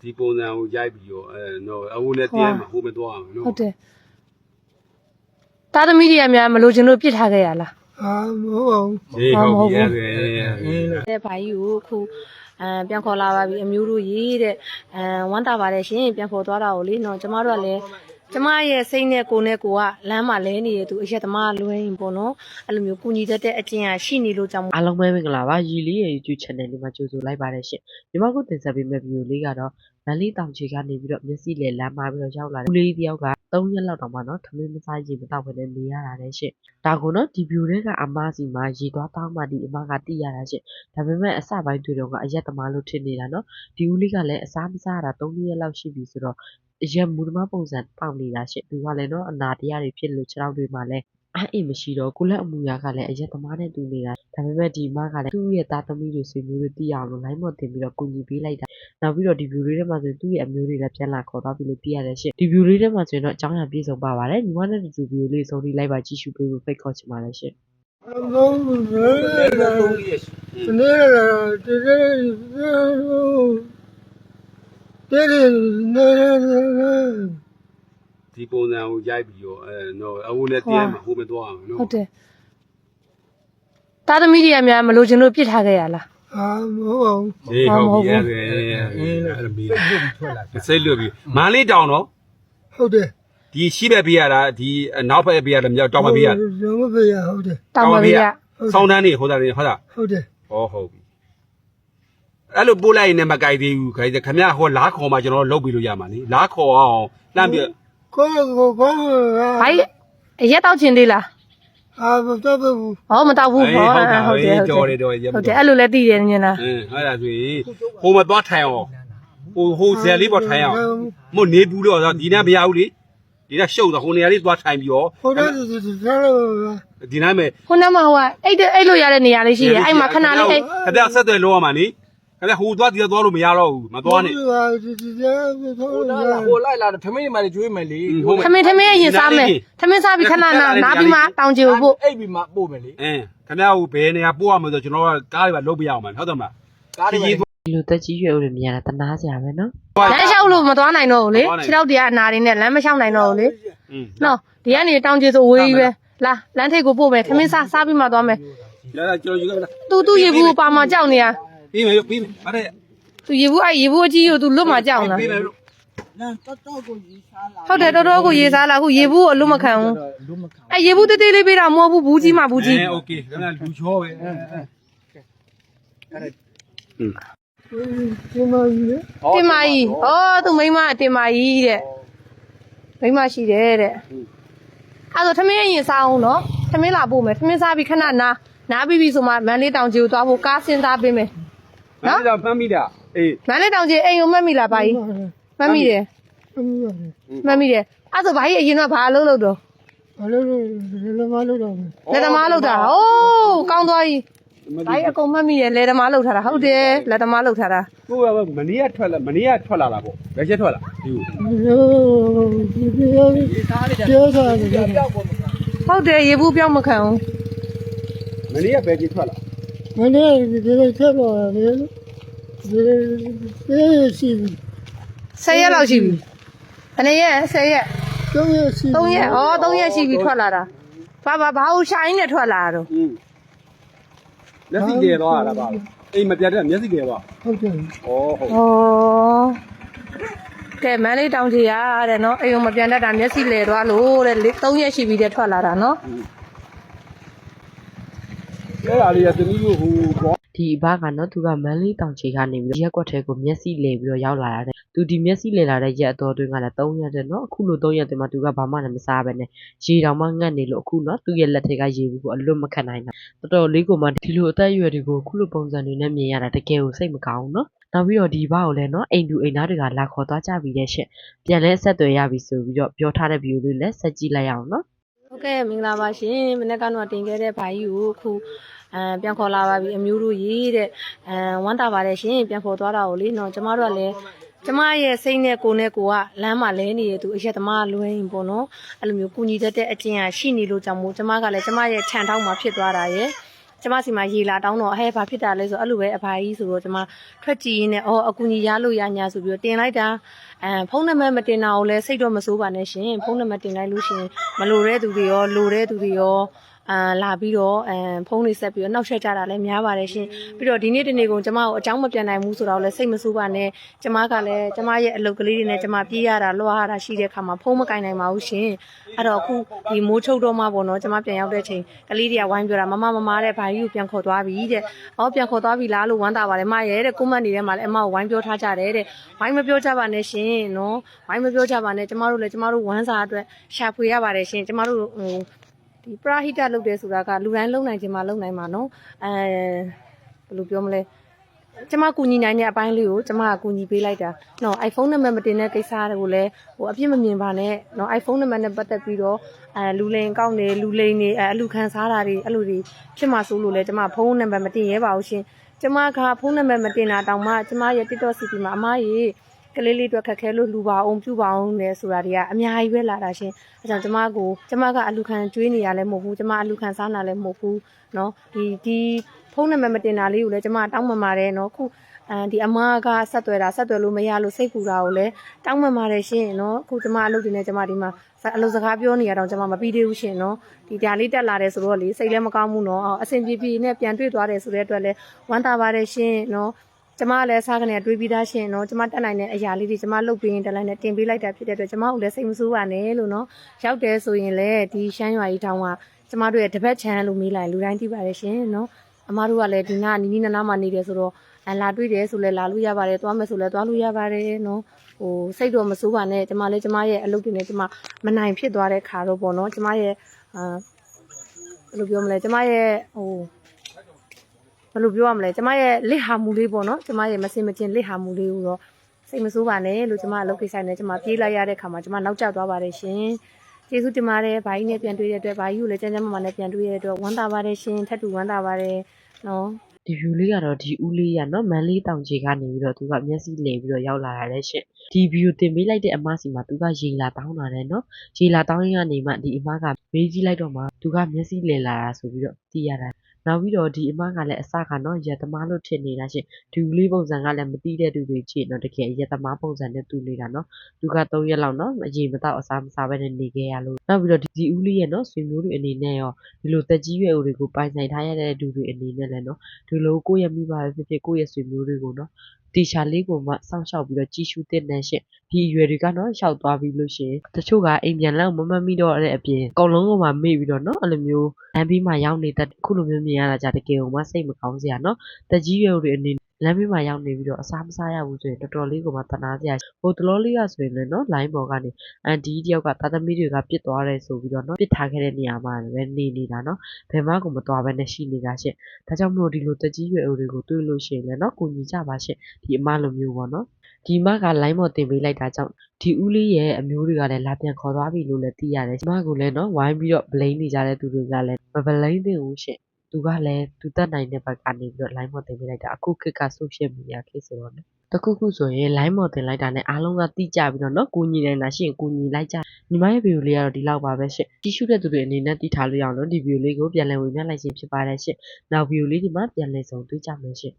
ဒီပုံစံကိုရိုက်ပြီးတော့အဲတော့အဝတ်နဲ့တင်းမှာဟိုမသွားအောင်နော်ဟုတ်တယ်တာသမီတွေကများမလို့ကျွန်တော်ပြစ်ထားခဲ့ရလားအာမဟုတ်ဒီဟုတ်ပြီအဲ့ဒါတဲ့ဘာကြီးကိုခုအမ်ပြန်ခေါ်လာပါပြီအမျိုးတို့ရေးတဲ့အမ်ဝမ်းတာပါတယ်ရှင်ပြန်ခေါ်သွားတာကိုလေနော်ကျမတို့ကလည်း ကျမရဲ့စိတ်နဲ့ကိုယ်နဲ့ကိုကလမ်းမှာလဲနေရသူအရက်သမားလွဲရင်ပေါ့နော်အဲ့လိုမျိုးကုညီတတ်တဲ့အကျင့်ကရှိနေလို့ကြောင့်အားလုံးပဲမင်္ဂလာပါရီလေးရဲ့ YouTube channel လေးမှာကြိုဆိုလိုက်ပါတယ်ရှင်ဒီမှာကိုတင်ဆက်ပေးမယ့်ဗီဒီယိုလေးကတော့မန်လေးတောင်ချေကနေပြီးတော့မျက်စိလေလမ်းမှာပြီးတော့ရောက်လာတဲ့ဦးလေးတယောက်က3ရက်လောက်တောင်မှနော်ထမင်းမစားရေမတောက်ဘဲနဲ့နေရတာတဲ့ရှင်ဒါကနော်ဒီဗီဒီယိုလေးကအမစီမှာရေသွားတောင်းမှဒီအမကတိရတာရှင်ဒါပေမဲ့အစပိုင်းတွေ့တော့ကအရက်သမားလို့ထင်နေတာနော်ဒီဦးလေးကလည်းအစားမစားရတာ3ရက်လောက်ရှိပြီဆိုတော့ အရက်မူတမပုံစံပေါက်နေတာရှင်သူကလည်းနော် အနာတရားတွေဖြစ်လို့ ခြေထောက်တွေမှာလည်းအအိမ်မရှိတော့ ကိုလက်အမူအရာကလည်း အရက်သမားနဲ့တူနေတာ ဒါပေမဲ့ ဒီမကလည်း သူ့ရဲ့သားသမီးတွေ ဆွေမျိုးတွေ သိအောင်လို့ line မော်တင်ပြီးတော့ ကူညီပေးလိုက်တာ နောက်ပြီးတော့ ဒီ view လေးထဲမှာဆိုသူ့ရဲ့အမျိုးတွေလည်း ပြန်လာခေါ်သွားပြီလို့ သိရတယ်ရှင့် ဒီ view လေးထဲမှာဆိုရင်တော့ အကြောင်းအရာပြည့်စုံပါပါတယ် ညီမနဲ့ဒီ view လေးဆုံးထိ လိုက်ပါကြည့်ရှုပေးဖို့ ဖိတ်ခေါ်ချင်ပါတယ်ရှင့်လုံးလဲလဲ တာတော့3ရက်ရှိနေရတဲ့တဲ့နေရဒီပုံစံကိုရိုက်ပြီးတော့အဲတော့အဝတ်နဲ့တင်းမှာဟိုမသွားအောင်နော်ဟုတ်တယ်တာသမီတွေကများမလို့ကျွန်တော်ပြစ်ထားခဲ့ရလားအာမဟုတ်ဒီဟုတ်ပြီအဲ့ဒါအဲ့ဒါပြီးထွက်လာစိတ်လွတ်ပြီးမန်းလေးတောင်တော့ဟုတ်တယ်ဒီရှိဘက်ပေးရတာဒီနောက်ဘက်ပေးရတာမြောက်တောင်ဘက်ပေးရရောမပေးရဟုတ်တယ်တောင်မပေးရဆောင်းတန်းနေဟိုတာနေဟုတ်တာဟုတ်တယ်ဟောဟုတ်ပြီ အဲ့လိုပို့လိုက်ရင်လည်းမကြိုက်သေးဘူးခင်ဗျခင်ဗျဟိုလားခေါ်မှကျွန်တော်လုပ်ပြီးလို့ရမှာလေလားခေါ်အောင်လှမ်းပြီးကိုကိုဘာဘာကြီးအရက်တောက်ချင်သေးလားအာမတော့ဘူးဟောမတောက်ဘူးဟောဟုတ်တယ်ဟုတ်တယ်တော်တယ်တော်တယ်ဟုတ်တယ်အဲ့လိုလည်းသိတယ်ညင်လားအင်းဟုတ်လားဆိုရင်ဟိုမသွားထိုင်အောင်ဟိုဟိုဇယ်လေးပေါ်ထိုင်အောင်မို့နေဘူးတော့ဒီနေ့မရဘူးလေဒီနေ့ရှုပ်တော့ဟိုနေရာလေးသွားထိုင်ပြီးတော့ဟုတ်တယ်ဒါတော့ဒီနေ့မဲ့ခုနကမှဟိုကအဲ့တဲ့အဲ့လိုရတဲ့နေရာလေးရှိတယ်အဲ့မှာခဏလေးအဲ့ခက်ဆက်တယ်လောရမှာ လေခက်ဟိုသွားဒီသွားလို့မရတော့ဘူးမသွားနဲ့ဒီဒီဒီဟိုဟိုလာလာဟိုလိုက်လာတော့ထမင်းတွေမှလည်းကျွေးမယ်လေထမင်းထမင်းအရင်စားမယ်ထမင်းစားပြီးခဏနာနားပြီးမှတောင်ကျိုဖို့အိပ်ပြီးမှပို့မယ်လေအင်းခင်ဗျားဟိုဘယ်နေရာပို့ရမလဲဆိုကျွန်တော်ကကားတွေပါလုတ်ပြရအောင်မယ်ဟုတ်တယ်မလားကားတွေကြီးပဲဒီလိုတက်ကြီးရွယ်ဦးတွေမြင်ရတာတနာစရာပဲနော်သွားလမ်းလျှောက်လို့မသွားနိုင်တော့ဘူးလေခြေထောက်တည်းကအနာတွေနဲ့လမ်းမလျှောက်နိုင်တော့ဘူးလေอืมနော်ဒီကနေတောင်ကျိုဆိုဝေးကြီးပဲလာလမ်းထိပ်ကိုပို့မယ်ထမင်းစားစားပြီးမှသွားမယ်လာလာကျွန်တော်ယူခဲ့မလားသူသူရေဘူးကိုပါမှကြောက်နေရ ပြီးမယ်ပြီးမယ်ဗါတဲ့ သူရေဘူးအဲ့ရေဘူးအကြီးကိုသူလွတ်မှကြောက်နေတာ ပြီးမယ်လို့ လမ်းတော့တော့ကိုရီစားလာ ဟုတ်တယ်တော်တော်ကိုရေစားလာခုရေဘူးကိုအလွတ်မခံဘူး လူမခံ အဲ့ရေဘူးတေးသေးလေးပေးတာမဟုတ်ဘူးဘူးကြီးမှဘူးကြီး အဲโอเคခင်ဗျာလူချောပဲအဲอืม ဒီမကြီး တင်မကြီးဩသူမိမအတင်မကြီးတဲ့မိမရှိတယ်တဲ့အဲ့တော့ထမင်းအရင်စားအောင်နော်ထမင်းလာပို့မယ်ထမင်းစားပြီးခဏနာနားပြီးပြီဆိုမှမန်းလေးတောင်ကြီးကိုသွားဖို့ကားစဉ်းစားပေးမယ် နော် ဒါဖမ်းမိတာအေးမန်းလေးတောင်ကြီးအိမ်ကိုမှတ်မိလားဘာကြီးမှတ်မိတယ်မှတ်မိတယ်အဲ့ဆိုဘာကြီးအရင်ကဘာအလုပ်လုပ်တော့ဘာလို့လဲမလို့တော့လက်သမားလုပ်တာအိုးကောင်းသွားပြီဘာကြီးအကုန်မှတ်မိတယ်လက်သမားလုပ်ထားတာဟုတ်တယ်လက်သမားလုပ်ထားတာကိုကမနေ့ကထွက်လာမနေ့ကထွက်လာတာပေါ့ဘယ်ချက်ထွက်လာဒီဒီပြောပြောစားတယ်ပြောက်ပေါ်မှာဟုတ်တယ်ရေဘူးပြောင်းမခံဘူးမနေ့ကဘယ်ချက်ထွက်လာ မနေ့ဒီလိုချက်တော့လေဒီဒီစီ10ရက်လောက်ရှိပြီဘယ်နှစ်ရက်10ရက်တော့ရစီ3ရက်ဩ3ရက်ရှိပြီထွက်လာတာဘာဘာဘာလို့ရှိုင်းနဲ့ထွက်လာတာတော့อืมမျက်စိကျဲသွားတာပါအိမ်မပြတ်တဲ့မျက်စိကျဲသွားဟုတ်တယ်ဩဟုတ်ဩကဲမန်းလေးတောင်ကြီးရတဲ့နော်အိမ်ကမပြန်တတ်တာမျက်စိလဲသွားလို့တဲ့3ရက်ရှိပြီတဲ့ထွက်လာတာနော် အဲ့ဒါလေးကသမီးတို့ဟိုဘောဒီအဘကနော်သူကမန်လေးတောင်ချေကနေပြီးရက်ကွက်ထဲကိုမျက်စိလဲပြီးတော့ရောက်လာတာတဲ့သူဒီမျက်စိလဲလာတဲ့ရက်အတော်အတွင်းကလည်း3ရက်တဲ့နော်အခုလို3ရက်တည်းမှာသူကဘာမှလည်းမစားပဲနဲ့ရေတောင်မှငတ်နေလို့အခုနော်သူ့ရဲ့လက်ထဲကရေဘူးကိုအလွတ်မခံနိုင်တာတော်တော်လေးကိုမှဒီလိုအသက်အရွယ်တွေကိုအခုလိုပုံစံတွေနဲ့မြင်ရတာတကယ်ကိုစိတ်မကောင်းဘူးနော်နောက်ပြီးတော့ဒီဘကိုလည်းနော်အိမ်တူအိမ်သားတွေကလာခေါ်သွားကြပြီတဲ့ရှင့်ပြန်လဲဆက်သွယ်ရပြီဆိုပြီးတော့ပြောထားတဲ့ဗီဒီယိုလေးလည်းဆက်ကြည့်လိုက်ရအောင်နော်ဟုတ် ကဲ့မင်္ဂလာပါရှင်မနေ့ကတော့တင်ခဲ့တဲ့ဘာကြီးကိုခုအမ်ပြန်ခေါ်လာပါပြီအမျိုးတို့ရေးတဲ့အမ်ဝမ်းတာပါတယ်ရှင်ပြန်ခေါ်သွားတာကိုလေနော်ကျမတို့ကလည်းကျမရဲ့စိတ်နဲ့ကိုယ်နဲ့ကိုကလမ်းမှာလဲနေတဲ့သူအရက်သမားလွဲရင်ပေါ့နော်အဲ့လိုမျိုးကုညီတတ်တဲ့အကျင့်ကရှိနေလို့ကြောင့်မို့ကျမကလည်းကျမရဲ့ခြံထောက်မှာဖြစ်သွားတာရယ် ကျမစီမှာရေလာတောင်းတော့ဟဲ့ဘာဖြစ်တာလဲဆိုအဲ့လိုပဲအဖာကြီးဆိုတော့ကျမထွက်ကြည့်ရင်းနဲ့အော်အကူညီရလို့ရညာဆိုပြီးတော့တင်လိုက်တာအဲဖုန်းနံပါတ်မတင်တာကိုလည်းစိတ်တော့မစိုးပါနဲ့ရှင်ဖုန်းနံပါတ်တင်လိုက်လို့ရှရင်မလိုတဲ့သူတွေရောလိုတဲ့သူတွေရော အာလာပြီးတော့အဲဖုန်းလေးဆက်ပြီးတော့နှောက်ရက်ကြတာလည်းများပါတယ်ရှင်ပြီးတော့ဒီနေ့ဒီနေ့ကုန်ကျမကိုအကြောင်းမပြန်နိုင်ဘူးဆိုတော့လည်းစိတ်မဆိုးပါနဲ့ကျမကလည်းကျမရဲ့အလုပ်ကလေးတွေနဲ့ကျမပြေးရတာလွှားရတာရှိတဲ့ခါမှာဖုန်းမကင်နိုင်ပါဘူးရှင်အဲ့တော့အခုဒီမိုးချုပ်တော့မှပေါ့နော်ကျမပြန်ရောက်တဲ့ချိန်ကလေးတွေကဝိုင်းပြောတာမမမမတဲ့ဘာကြီးကိုပြန်ခေါ်သွားပြီတဲ့အော်ပြန်ခေါ်သွားပြီလားလို့ဝမ်းသာပါတယ်မရဲ့တဲ့ကိုမတ်နေတဲ့မှာလည်းအမကိုဝိုင်းပြောထားကြတယ်တဲ့ဝိုင်းမပြောကြပါနဲ့ရှင်နော်ဝိုင်းမပြောကြပါနဲ့ကျမတို့လည်းကျမတို့ဝမ်းစာအတွက်ရှာဖွေရပါတယ်ရှင်ကျမတို့ဟို ဒီပရာဟိတလုပ်တယ်ဆိုတာကလူတိုင်းလုံနိုင်ခြင်းမလုံနိုင်မှာနော်အဲဘယ်လိုပြောမလဲကျမကူညီနိုင်တဲ့အပိုင်းလေးကိုကျမကကူညီပေးလိုက်တာနော် iPhone နံပါတ်မတင်တဲ့ကိစ္စတွေကိုလည်းဟိုအပြစ်မမြင်ပါနဲ့နော် iPhone နံပါတ်နဲ့ပတ်သက်ပြီးတော့အဲလူလိန်ကောက်နေလူလိန်နေအဲအလူခံစားတာတွေအဲ့လိုတွေဖြစ်မှာဆိုလို့လဲကျမဖုန်းနံပါတ်မတင်ရဲပါဘူးရှင်ကျမကဖုန်းနံပါတ်မတင်တာတောင်မှကျမရဲ့ TikTok CP မှာအမကြီး ကလေးလေးအတွက်ခက်ခဲလို့လူပါအောင်ပြုပါအောင်လဲဆိုတာတွေကအများကြီးပဲလာတာရှင်အဲကြောင့်ကျမကိုကျမကအလူခံကျွေးနေရလဲမဟုတ်ဘူးကျမအလူခံစားနာလဲမဟုတ်ဘူးเนาะဒီဒီဖုန်းနံပါတ်မတင်တာလေးကိုလည်းကျမတောင်းပန်ပါတယ်เนาะခုအဲဒီအမကဆက်သွယ်တာဆက်သွယ်လို့မရလို့စိတ်ပူတာကိုလည်းတောင်းပန်ပါတယ်ရှင်เนาะအခုကျမအလုပ်တွေနဲ့ကျမဒီမှာအလုပ်စကားပြောနေရတော့ကျမမပြီးသေးဘူးရှင်เนาะဒီတရားလေးတက်လာတယ်ဆိုတော့လေစိတ်လည်းမကောင်းဘူးเนาะအဆင်ပြေပြေနဲ့ပြန်တွေ့သွားတယ်ဆိုတဲ့အတွက်လည်းဝမ်းသာပါတယ်ရှင်เนาะ ကျမလည်းစားကနေတွေးပြီးသားရှင်နော်ကျမတက်နိုင်တဲ့အရာလေးတွေကျမလုပ်ပြီးရင်တက်လိုက်နဲ့တင်ပေးလိုက်တာဖြစ်တဲ့အတွက်ကျမတို့လည်းစိတ်မဆိုးပါနဲ့လို့နော်ရောက်တယ်ဆိုရင်လည်းဒီရှမ်းရွာကြီးတောင်ကကျမတို့ရဲ့တပတ်ချမ်းလို့မေးလိုက်လူတိုင်းသိပါတယ်ရှင်နော်အမတို့ကလည်းဒီနာနီနီနာနာမှနေတယ်ဆိုတော့လာတွေ့တယ်ဆိုလဲလာလို့ရပါတယ်သွားမယ်ဆိုလဲသွားလို့ရပါတယ်နော်ဟိုစိတ်တော့မဆိုးပါနဲ့ကျမလည်းကျမရဲ့အလုပ်တွေနဲ့ကျမမနိုင်ဖြစ်သွားတဲ့ခါတော့ပေါ့နော်ကျမရဲ့အာဘယ်လိုပြောမလဲကျမရဲ့ဟို ဘယ်လိုပြောရမလဲကျမရဲ့လစ်ဟာမှုလေးပေါ့နော်ကျမရဲ့မစင်မချင်းလစ်ဟာမှုလေးကိုတော့စိတ်မဆိုးပါနဲ့လို့ကျမအလုပ်ကိစ္စနဲ့ကျမပြေးလိုက်ရတဲ့ခါမှာကျမနောက်ကျသွားပါတယ်ရှင်ကျေးဇူးတင်ပါတယ်ဘာကြီးနဲ့ပြန်တွေ့တဲ့အတွက်ဘာကြီးကိုလည်းကျန်းကျန်းမာမာနဲ့ပြန်တွေ့ရတဲ့အတွက်ဝမ်းသာပါတယ်ရှင်ထပ်တူဝမ်းသာပါတယ်နော်ဒီ view လေးကတော့ဒီဦးလေးရနော်မန်လေးတောင်ကြီးကနေပြီးတော့သူကမျက်စိလဲပြီးတော့ရောက်လာရတယ်ရှင့်ဒီ view တင်ပေးလိုက်တဲ့အမစီမှာသူကရေလာတောင်းလာတယ်နော်ရေလာတောင်းရင်းကနေမှဒီအမကမေးကြည့်လိုက်တော့မှသူကမျက်စိလဲလာတာဆိုပြီးတော့သိရတာ နောက်ပြီးတော့ဒီအမကလည်းအစကနော်ရက်သမားလို့ထင်နေတာရှင့်ဒီဦးလေးပုံစံကလည်းမသိတဲ့သူတွေကြည့်နော်တကယ်ရက်သမားပုံစံနဲ့တူနေတာနော်သူက3ရက်လောက်နော်အရင်မတော့အစားမစားဘဲနဲ့နေခဲ့ရလို့နောက်ပြီးတော့ဒီဦးလေးရဲ့နော်ဆွေမျိုးတွေအနေနဲ့ရောဒီလိုတက်ကြီးရွယ်အိုတွေကိုပိုင်ဆိုင်ထားရတဲ့သူတွေအနေနဲ့လည်းနော်ဒီလိုကိုယ့်ရဲ့မိဘပဲဖြစ်ဖြစ်ကိုယ့်ရဲ့ဆွေမျိုးတွေကိုနော် တီချာလေးကိုမှစောင့်ရှောက်ပြီးတော့ကြီးစုတဲ့နှမ်းရှင့်ဒီအရွယ်တွေကတော့ရှောက်သွားပြီလို့ရှရင်တချို့ကအိမ်ပြန်လောက်မမတ်မိတော့တဲ့အပြင်အကုန်လုံးကမှမေ့ပြီးတော့နော်အဲ့လိုမျိုးလမ်းပြီးမှရောက်နေတဲ့ခုလိုမျိုးမြင်ရတာကြတကယ်ကိုမှစိတ်မကောင်းစရာနော်တက်ကြီးရွယ်တွေအနေနဲ့ လမ်းဘေးမှာရောက်နေပြီးတော့အစားမစားရဘူးဆိုရင်တော်တော်လေးကိုမှတနာစရာဟိုတလောလေးကဆိုရင်လည်းနော် line ပေါ်ကနေအန်ဒီတယောက်ကတာသမီတွေကပြစ်သွားတယ်ဆိုပြီးတော့နော်ပြစ်ထားခဲ့တဲ့နေရာမှာပဲနေနေတာနော်ဘယ်မှကိုမသွားဘဲနဲ့ရှိနေတာရှင့်ဒါကြောင့်မလို့ဒီလိုတကြီးရွယ်အိုတွေကိုတွေ့လို့ရှိရင်လည်းနော်ကိုညီကြပါရှင့်ဒီအမလိုမျိုးပေါ့နော်ဒီမက line ပေါ်တင်ပေးလိုက်တာကြောင့်ဒီဦးလေးရဲ့အမျိုးတွေကလည်းလာပြန်ခေါ်သွားပြီလို့လည်းသိရတယ်။ကျမကလည်းနော်ဝိုင်းပြီးတော့ blame နေကြတဲ့သူတွေကလည်းမ blame သင့်ဘူးရှင့် သူကလည်းသူတတ်နိုင်တဲ့ဘက်ကနေပြီးတော့ လိုင်းပေါ်တင်ပေးလိုက်တာအခုခေတ်က social media ခေတ်ဆိုတော့နော်တခုခုဆိုရင် line ပေါ်တင်လိုက်တာနဲ့အားလုံးကတိကြပြီးတော့နော်ကိုညီနေတာရှိရင်ကိုညီလိုက်ကြညီမရဲ့ဗီဒီယိုလေးကတော့ဒီလောက်ပါပဲရှင့်တီရှုတဲ့သူတွေအနေနဲ့တည်ထားလို့ရအောင်လို့ဒီဗီဒီယိုလေးကိုပြန်လည်ဝင်ပြလိုက်ခြင်းဖြစ်ပါတယ်ရှင့်နောက်ဗီဒီယိုလေးဒီမှာပြန်လည်ဆုံတွေ့ကြမယ်ရှင့်